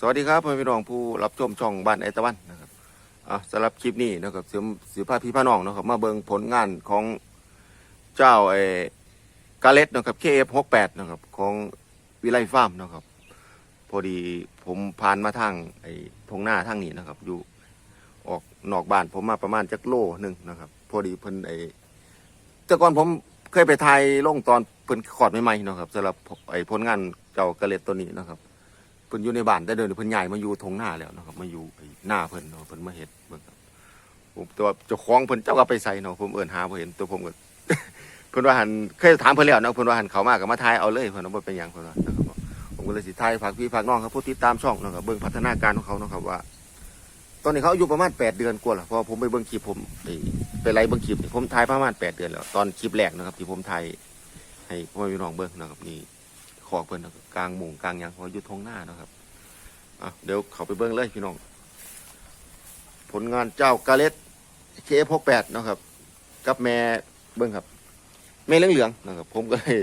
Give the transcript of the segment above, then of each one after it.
สวัสดีครับพี่น้องผู้รับชมช่องบ้านไอตะวันนะครับอะสำหรับคลิปนี้นะครับเสียสิพาพี่พาน้องนะครับมาเบิ่งผลงานของเจ้าไอกาเลตนะครับ KF68 นะครับของวิไลฟาร์มนะครับ พอดีผมผ่านมาทางไอ้ทงหน้าทางนี้นะครับ อยู่ออกนอกบ้านผมมาประมาณจักโลหนึ่งนะครับ พอดีเพิ่นไอ้แต่ก่อนผมเคยไปถ่ายลงตอนเพิ่นขอดใหม่ๆนะครับสำหรับไอ้ผลงานเจ้ากาเลตตัวนี้นะครับ เพิ่นอยู่ในบ้านแต่เดินเพิ่นใหญ่มาอยู่ทงหน้าแล้วนะครับมาอยู่ไอ้หน้าเพิ่นเนาะเพิ่นมาเฮ็ดเบิ่งครับผมแตัวาเจ้าของเพิ่นเจ้าก็ไปใส่เนาะผมเอิ้นหาบ่เห็นตัวผมก็ เพิ่นว่าหันเคยถามเพิ่นแล้วเนาะเพิ่นว่าหันเขามาก็มาทายเอาเลยเพิ่นว่าบ่เป็นหยังเพิ่นว่านะครับผมก็เลยสิทายฝากพี่ฝากน้องครับผู้ติดตามช่องเนาะครับเบิ่งพัฒนาการของเขาเนาะครับว่า ตอนนี้เขาอายุประมาณ 8 เดือนกว่าล้วเพราะผมไปเบิ่งคลิปผมไปไปไล่เบิ่งคลิปนี่ผมถ่ายประมาณ 8 เดือนแล้วตอนคลิปแรกนะครับที่ผมถ่ายให้พ่อพี่น้องเบิ่งนะครับนี่ ขอกเพิ่นนะกลางหมุงกลางยังเพราะอยู่ทงหน้านะครับอะเดี๋ยวเขาไปเบิ้งเลยพี่น้อง ผลงานเจ้ากาเลตเคฟหกแปดนะครับ กับแม่เบิ้งครับ แม่เหลืองๆนะครับ ผมก็เลย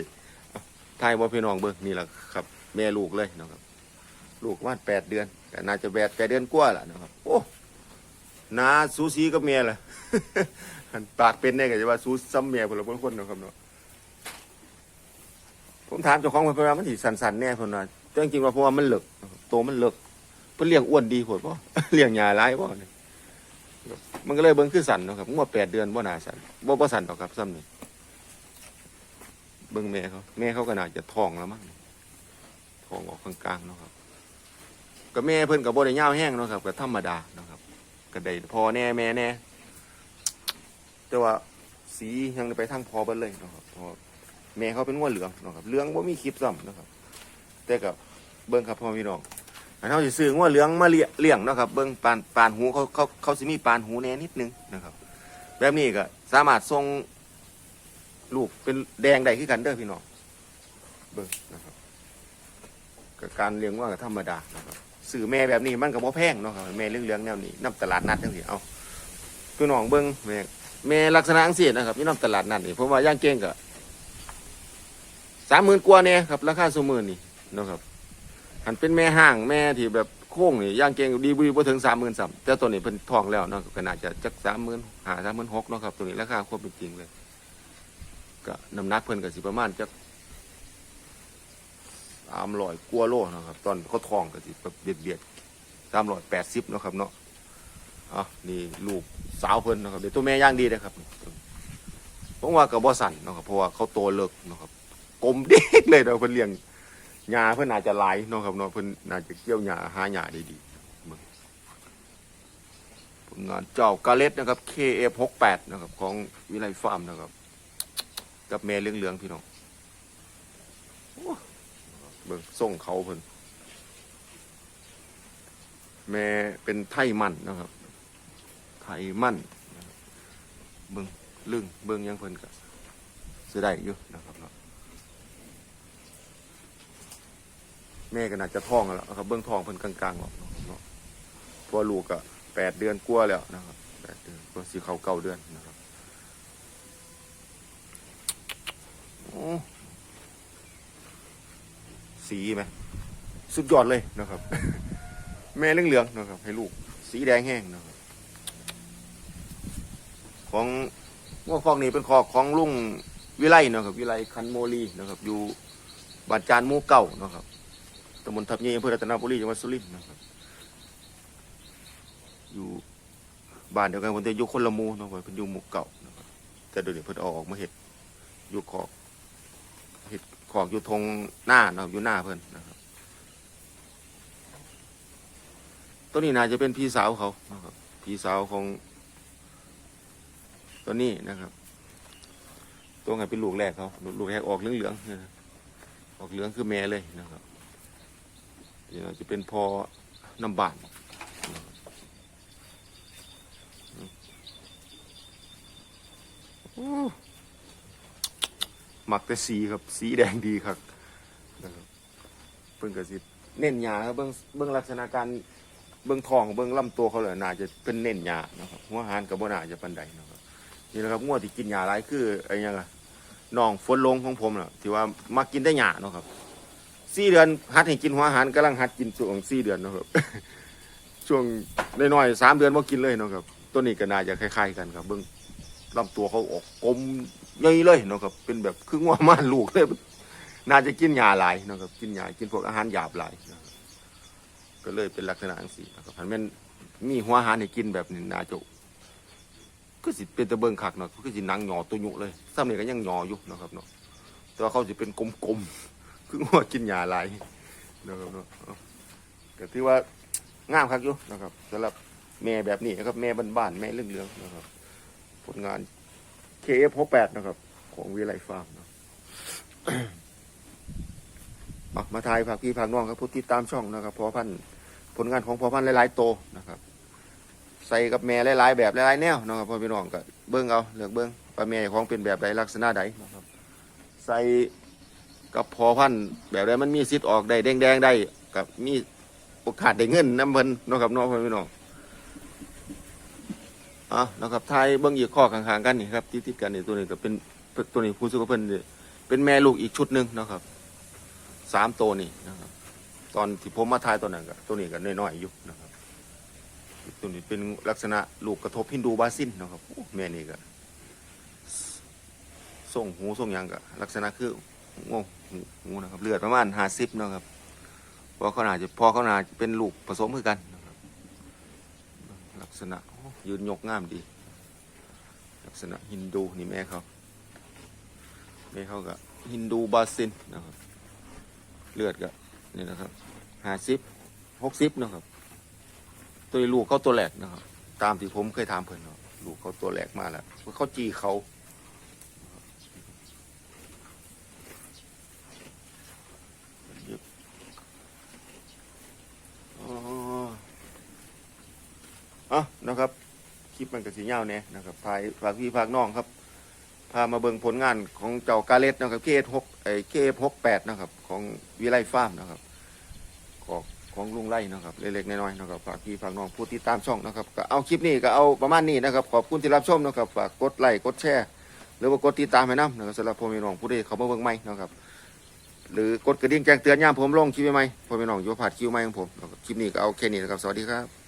ทายว่าพี่น้องเบิ้งนี่แหละครับ แม่ลูกเลยนะครับ ลูกว่าแปดเดือนก็น่าจะแปดแปดเดือนกว่าแหละนะครับ โอ้หนาสูสีกับเมียแหละปากเป็นได้ก็จะว่าสูซ้ำเมียคนละคนๆนะครับเนาะ ผมถามเจ้าของเพิ่นว่ามันสิสันๆแน่เพิ่นว่าแต่จริงๆว่าเพราะว่ามันเหลึกนะครับโตมันเหลึกเพิ่นเลี้ยงอ้วนดีโพดบ่ เลี้ยงหญ้าหลายบ่เนี่ยมันก็เลยเบิ่งคือสันเนาะครับงวดแปดเดือนบ่น่าสันบ่บ่สันดอกครับซ้ำนี่เบิ่งแม่เขาแม่เขาก็น่าจะท้องแล้วมั้งท้องออกกลางๆเนาะครับก็แม่เพิ่นก็บ่ได้ยาวแห้งเนาะครับก็ธรรมดาเนาะครับก็ได้พอแน่แม่แน่แต่ว่าสียังไปทางพอเบิดเลยเนาะครับพราะ แม่เขาเป็นงัวเหลืองนะครับเหลืองบ่ามีคลิปซ้ำนะครับ แต่ก็เบิ่งครับพ่อพี่น้องอันเขาสิซื้องัวเหลืองมาเลี้ยงนะครับ เบิ่งปานปานหูเขาเขาเขาสิมีปานหูแน่นิดนึงนะครับ แบบนี้ก็สามารถส่งลูกเป็นแดงได้คือกันเด้อพี่น้องเบิ่งนะครับก็การเลี้ยงว่าก็ธรรมดานะครับซื้อแม่แบบนี้มันก็บ่แพงเนาะครับแม่เลี้ยงๆแนวนี้นํตลาดนัดจังซี่เอาพี่น้องเบิ่งแม่แม่ลักษณะจังซี่นะครับอยู่นํตลาดนัดนี่ผมว่าย่างเก่งก็ 30,000กว่าเนี่ยครับราคาซุมื้อนี่เนาะครับหันเป็นแม่ห้างแม่ที่แบบโค้งนี่ย่างเก่งดีบุยบ่ถึงสามหมื่นสามแต่ตัวนี้เพิ่นทองแล้วเนาะก็น่าจะจักสามหมื่นหาสามหมื่นหกเนาะครับตัวนี้ราคาควบเป็นจริงเลยก็น้ำหนักเพิ่นก็สิประมาณจักสามร้อยกว่าโลเนาะครับ ตอนเขาทองก็สิแบบเบียดเบียดสามร้อยแปดสิบเนาะครับเนาะอะนี่ลูกสาวเพิ่นเนาะครับเดี๋ยวตัวแม่ย่างดีเลยครับผมว่ากับบ่สั่นเนาะครับเพราะว่าเขาโตเลิกเนาะครับ กลมเด็กเลยเนาะเพิ่นเลี้ยงหญ้าเพื่อนอาจจะหลายเนาะครับเนาะเพื่อนน่าจะเกี่ยวหญ้าหาหญ้าได้ดีเบิ่งผลงานเจ้ากาเลตนะครับ KF68 นะครับ ของวิไลฟาร์มนะครับ กับแม่เหลืองๆพี่น้องเบิ่งส่งเขาเพิ่นแม่เป็นไทยมันนะครับ ไทยมันเบิ่งลึงเบิ่งยังเพิ่นก็สิได้อยู่นะครับเนาะ แม่ก็น่าจะท้องแล้วครับ เบื้องท้องเพิ่นกลางๆออกเนาะพราะว่าลูกก็แปดเดือนกว่าแล้วนะครับแปดเดือนก็สิเขาเก้าเดือนนะครับสีไหมสุดยอดเลยนะครับ แม่เหลืองๆนะครับ ให้ลูก สีแดงแห้งนะครับ ของว่าคอกนี้เป็นคอกของลุงวิไลนะครับ วิไลคันโมลีนะครับ อยู่บ้านจานมูเก่านะครับ ตำบลทับเยีอำเภอรัตนบุรีจังหวัดสุรินทร์นะครับอยู่บ้านเดียวกันคนแต่อยู่คนละหมู่เนาะเพิ่นอยู่หมู่เก่านะครับแต่เดี๋ยวนี้เพิ่นเอาออกมาเฮ็ดอยู่ขอกเฮ็ดขอกอยู่ทงหน้าเนาะอยู่หน้าเพิ่นนะครับตัวนี้น่าจะเป็นพี่สาวเขานะครับพี่สาวของตัวนี้นะครับ ตัวไงเป็นลูกแรกเขาลูกแรกออกเหลืองๆนะครับออกเหลืองคือแม่เลยนะครับ นี่เราจะเป็นพอน้ำบานหมักแต่สีครับ สีแดงดีครับนะครับเบิ่งกระสิเน้นหยาครับเบิ่งเบิ่งลักษณะการเบิ่งทองเบิ่งลำตัวเขาเลยน่าจะเป็นเน้นหยานะครับหัวหานกับบ่น่าจะปันใดนะครับนี่แหละครับงวดที่กินหยาหลายคือไอ้หยังอะน้องฝนลงของผมน่ะที่ว่ามากินได้หยาเนาะครับ สี่เดือนหัดให้กินหัวอาหารกำลังหัดกินช่วงสี่เดือนเนาะครับ ช่วงน้อยๆสามเดือนบ่กินเลยเนาะครับ ตัวนี้ก็น่าจะคล้ายๆกันครับ เบิ่งลำตัวเขาออกกลมใหญ่เลยเนาะครับ เป็นแบบคืองัวม่านลูกเลยน่าจะกินยาหลายเนาะครับ กินยากินพวกอาหารหยาบหลายก็เลยเป็นลักษณะจังซี่นะครับพันแม่นมีหัวอาหารให้กินแบบนี้น่าจะก็สิเป็นตะเบิงคักเนาะก็สิหนังหยอตัวยุเลยซ้ำนี่ก็ยังหยออยู่นะครับเนาะแต่ว่าเขาสิเป็นกลมๆ คืองัวกินยาหลายนะครับเนาะก็ถือว่างามคักอยู่นะครับสำหรับแม่แบบนี้นะครับ แม่บ้านๆแม่เรื่องเรื่องนะครับ ผลงาน KF68 นะครับ ของวิไลฟาร์มนะอะมาทายฝากพี่ฝากน้องครับผู้ติดตามช่องนะครับพอพันผลงานของพอพันหลายๆโตนะครับ ใส่กับแม่หลายๆแบบหลายๆแนวนะครับพ่อพี่น้องก็เบิ้งเอาเลือกเบิ้งว่าแม่ของเป็นแบบใดลักษณะใดนะครับ ใส่ กับพอพันธุ์แบบใดมันมีสิทธิ์ออกได้แดงๆได้กับมีโอกาสได้เงินน้ำเพิ่นนะครับน้องพี่น้องอะนะครับทายเบิ้องอีกข้อข้างๆกันนี่ครับติดกันนี่ตัวนี้ก็เป็นตัวนี้ผู้สุขเพิ่นนี่เป็นแม่ลูกอีกชุดหนึ่งนะครับสามตัวนี่นะครับ ตอนที่ผมมาทายตัวนั้นก็ตัวนี้ก็น้อยๆอยู่นะครับตัวนี้เป็นลักษณะลูกกระทบฮินดูบาซินนะครับโอ้แม่นี่ก็ส่งหูส่งยังก็ลักษณะคือ งูหูหูนะครับเลือดประมาณห้าสิบนะครับพราะเขาหนาจะพอเขาหนาจะเป็นลูกผสมคือกันนะครับลักษณะยืนยกงามดี ลักษณะฮินดูนี่แม่เขาแม่เขาก็ฮินดูบาซินนะครับเลือดก็นี่นะครับห้าสิบหกสิบนะครับ ตัวลูกเขาตัวแหลกนะครับ ตามที่ผมเคยถามเพิ่นเนาะลูกเขาตัวแหลกมาแล้วเขาจีเขาอ๋อเอานะครับ คลิปมันก็สีเงาวแน่ยนะครับพายฝากพี่ฝากน้องครับ พามาเบิ่งผลงานของเจ้ากาเลสนะครับเคเอหกไอเคเอหกแปดนะครับ ของวิไลฟาร์มนะครับของของลุงไล่นะครับเล็กๆน้อยๆนะครับฝากพี่ฝากน้องผู้ติดตามช่องนะครับก็เอาคลิปนี้ก็เอาประมาณนี้นะครับ ขอบคุณที่รับชมนะครับฝากกดไลค์กดแชร์หรือว่ากดติดตามให้น้ำนะครับสำหรับพ่อแม่น้องผู้ใดเขามาเบิ่งใหม่นะครับหรือกดกระดิ่งแจ้งเตือนย่ามผมลงคลิปใหม่พ่อแม่น้องอยู่ผ่านคิวใหม่ของผมคลิปนี้ก็เอาแค่นี้นะครับสวัสดีครับ